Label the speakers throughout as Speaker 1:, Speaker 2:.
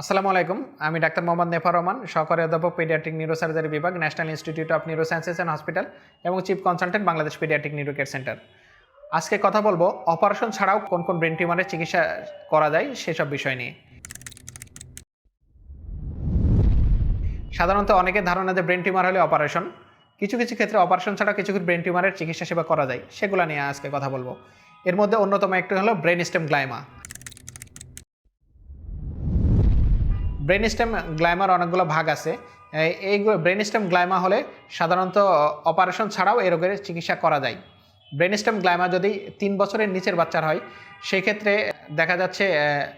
Speaker 1: আসসালামু আলাইকুম। আমি ডাক্তার মোহাম্মদ নেফার রহমান, সহকারী অধ্যাপক পেডিয়াট্রিক নিউরোসার্জারি বিভাগ, national institute of neurosciences and hospital এবং chief consultant Bangladesh paediatric neuro care centre. আজকে কথা বলব অপারেশন ছাড়াও কোন কোন ব্রেন টিউমারের চিকিৎসা করা যায় সেসব বিষয় নিয়ে। সাধারণত অনেকের ধারণা যে ব্রেন টিউমার হলে অপারেশন। কিছু কিছু ক্ষেত্রে অপারেশন ছাড়া কিছু কিছু ব্রেন টিউমারের চিকিৎসা সেবা করা যায়, সেগুলো নিয়ে আজকে কথা বলব। এর মধ্যে অন্যতম একটি হলো brain stem glioma. Brain stem গ্লাইমার অনেকগুলো ভাগ আছে। এই- ব্রেন স্টেম গ্লাইমা হলে সাধারণত অপারেশন ছাড়াও এই রোগের চিকিৎসা করা যায়। ব্রেন স্টেম গ্লাইমা যদি তিন বছরের নিচের বাচ্চার হয় সেই ক্ষেত্রে দেখা যাচ্ছে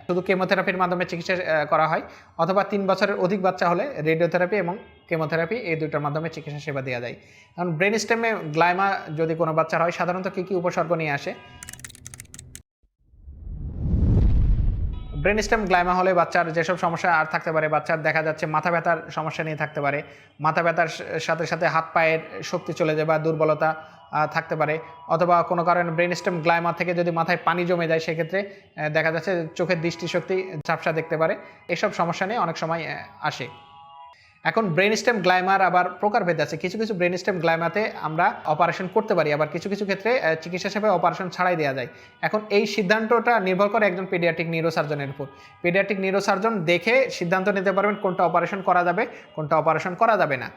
Speaker 1: শুধু কেমোথেরাপির মাধ্যমে চিকিৎসা করা হয়, অথবা তিন বছরের অধিক বাচ্চা হলে রেডিওথেরাপি এবং কেমোথেরাপি এই দুইটার মাধ্যমে চিকিৎসা সেবা দেওয়া যায়। কারণ ব্রেন স্টেমে গ্লাইমা যদি কোনো বাচ্চার হয়, সাধারণত কী কী উপসর্গ নিয়ে আসে? ব্রেন স্টেম গ্লাইমা হলে বাচ্চার যেসব সমস্যা আর থাকতে পারে, বাচ্চার দেখা যাচ্ছে মাথা ব্যথার সমস্যা নিয়ে থাকতে পারে, মাথা ব্যথার সাথে সাথে হাত পায়ের শক্তি চলে যায় বা দুর্বলতা থাকতে পারে। অথবা কোনো কারণে ব্রেন স্টেম গ্লাইমা থেকে যদি মাথায় পানি জমে যায়, সেক্ষেত্রে দেখা যাচ্ছে চোখের দৃষ্টিশক্তি ঝাপসা দেখতে পারে। এসব সমস্যা নিয়ে অনেক সময় আসে। এখন ব্রেন স্টেম গ্লাইমার আবার প্রকারভেদ আছে। কিছু কিছু ব্রেন স্টেম গ্লাইমাতে আমরা অপারেশন করতে পারি, আবার কিছু কিছু ক্ষেত্রে চিকিৎসা সেবায় অপারেশন ছাড়াই দেওয়া যায়। এখন এই সিদ্ধান্তটা নির্ভর করে একজন পেডিয়াট্রিক নিউরোসার্জনের উপর। পেডিয়াট্রিক নিউরোসার্জন দেখে সিদ্ধান্ত নিতে পারবেন কোনটা অপারেশন করা যাবে, কোনটা অপারেশন করা যাবে না।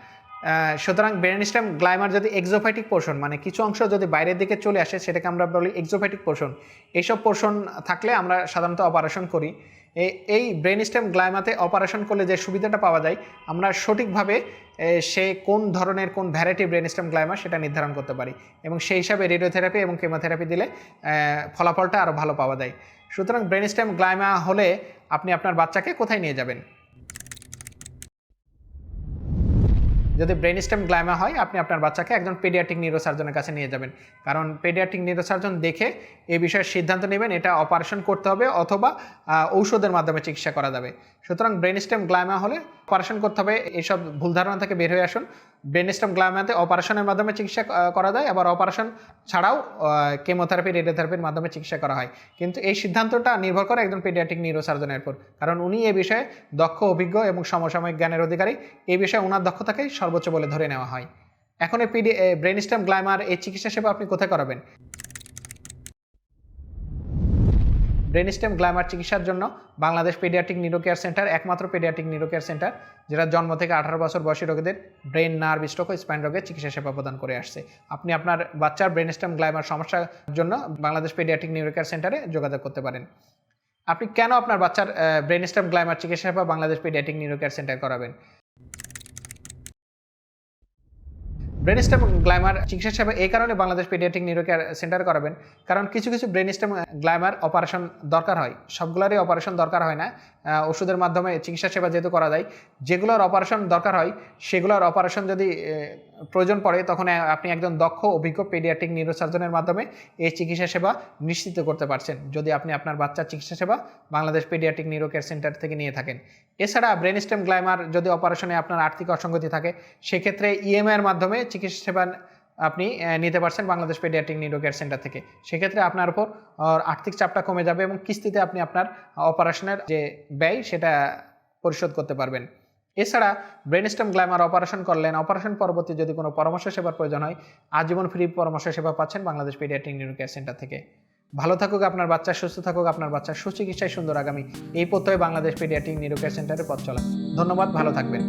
Speaker 1: সুতরাং ব্রেন স্টেম গ্লাইমার যদি এক্সোফাইটিক পোর্শন মানে কিছু অংশ যদি বাইরের দিকে চলে আসে, সেটাকে আমরা বলি এক্সোফাইটিক পোর্শন এইসব পোর্শন থাকলে আমরা সাধারণত অপারেশন করি। এই- ব্রেন স্টেম গ্লাইমাতে অপারেশন করলে যে সুবিধাটা পাওয়া যায়, আমরা সঠিকভাবে সে কোন ধরনের, কোন ভ্যারাইটি ব্রেন স্টেম গ্লাইমা সেটা নির্ধারণ করতে পারি এবং সেই হিসাবে রেডিওথেরাপি এবং কেমোথেরাপি দিলে ফলাফলটা আরও ভালো পাওয়া যায়। সুতরাং ব্রেন স্টেম গ্লাইমা হলে আপনি আপনার বাচ্চাকে কোথায় নিয়ে যাবেন? যদি ব্রেন স্টেম গ্লাইমা হয়, আপনি আপনার বাচ্চাকে একজন পেডিয়াটিক নিউরোসার্জনের কাছে নিয়ে যাবেন। কারণ পেডিয়াটিক নিউরোসার্জন দেখে এই বিষয়ে সিদ্ধান্ত নেবেন, এটা অপারেশন করতে হবে অথবা ঔষধের মাধ্যমে চিকিৎসা করা যাবে। সুতরাং ব্রেন স্টেম গ্লাইমা হলে অপারেশন করতে হবে, এইসব ভুল ধারণা থেকে বের হয়ে আসুন। ব্রেন স্টম গ্লাইমাতে অপারেশনের মাধ্যমে চিকিৎসা করা যায়, আবার অপারেশন ছাড়াও কেমোথেরাপি, রেডিওথেরাপির মাধ্যমে চিকিৎসা করা হয়। কিন্তু এই সিদ্ধান্তটা নির্ভর করে একজন পেডিয়াট্রিক নিউরোসার্জনের উপর। কারণ উনি এ বিষয়ে দক্ষ, অভিজ্ঞ এবং সমসাময়িক জ্ঞানের অধিকারী। এই বিষয়ে ওনার দক্ষতাকে সর্বোচ্চ বলে ধরে নেওয়া হয়। এখন এই পিডি ব্রেন স্টম গ্লাইমার এই চিকিৎসা সেবা আপনি কোথায় করাবেন? ব্রেন স্টেম গ্লাইমার চিকিৎসার জন্য Bangladesh pediatric neuro care centre একমাত্র পেডিয়াটিক নিউরো কেয়ার সেন্টার যেটা জন্ম থেকে আঠারো বছর বয়সী রোগীদের ব্রেন নার্ভ স্ট্রোক ও স্পাইন রোগের চিকিৎসা সেবা প্রদান করে আসছে। আপনি আপনার বাচ্চার ব্রেন স্টেম গ্লাইমার সমস্যার জন্য বাংলাদেশ পেডিয়াটিক নিউরো কেয়ার সেন্টারে যোগাযোগ করতে পারেন। আপনি কেন আপনার বাচ্চার ব্রেন স্টেম গ্লাইমার চিকিৎসা সেবা Bangladesh paediatric neuro care centre করাবেন? ব্রেন স্টেম গ্লাইমার চিকিৎসা হিসাবে এই কারণে Bangladesh paediatric neuro care centre করাবেন। কারণ কিছু কিছু ব্রেন স্টেম গ্লাইমার অপারেশন দরকার হয়। সবগুলোরই অপারেশন দরকার হয় না। ওষুধের মাধ্যমে চিকিৎসা সেবা যেহেতু করা যায়, যেগুলোর অপারেশন দরকার হয়, সেগুলোর অপারেশন যদি প্রয়োজন পড়ে, তখন আপনি একজন দক্ষ, অভিজ্ঞ পেডিয়াট্রিক নিউরোসার্জনের মাধ্যমে এই চিকিৎসা সেবা নিশ্চিত করতে পারছেন, যদি আপনি আপনার বাচ্চার চিকিৎসা সেবা Bangladesh paediatric neuro care centre থেকে নিয়ে থাকেন। এছাড়া ব্রেন স্টেম গ্লাইমার যদি অপারেশনে আপনার আর্থিক অসঙ্গতি থাকে, সেক্ষেত্রে ইএমআইয়ের মাধ্যমে চিকিৎসা সেবা আপনি নিতে পারছেন Bangladesh paediatric neuro care centre থেকে। সেক্ষেত্রে আপনার উপর আর্থিক চাপটা কমে যাবে এবং কিস্তিতে আপনি আপনার অপারেশনের যে ব্যয়, সেটা পরিশোধ করতে পারবেন। এছাড়া ব্রেন স্টেম গ্ল্যামার অপারেশন করলেন। অপারেশন পরবর্তী যদি কোনো পরামর্শ সেবার প্রয়োজন হয়, আজীবন ফ্রি পরামর্শ সেবা পাচ্ছেন Bangladesh paediatric neuro care centre থেকে। ভালো থাকুক আপনার বাচ্চা, সুস্থ থাকুক আপনার বাচ্চার সুচিকিৎসায় সুন্দর আগামী। এই পথে বাংলাদেশ পেডিয়াট্রিক নিউরো কেয়ার সেন্টারে পথ চলা। ধন্যবাদ, ভালো থাকবেন।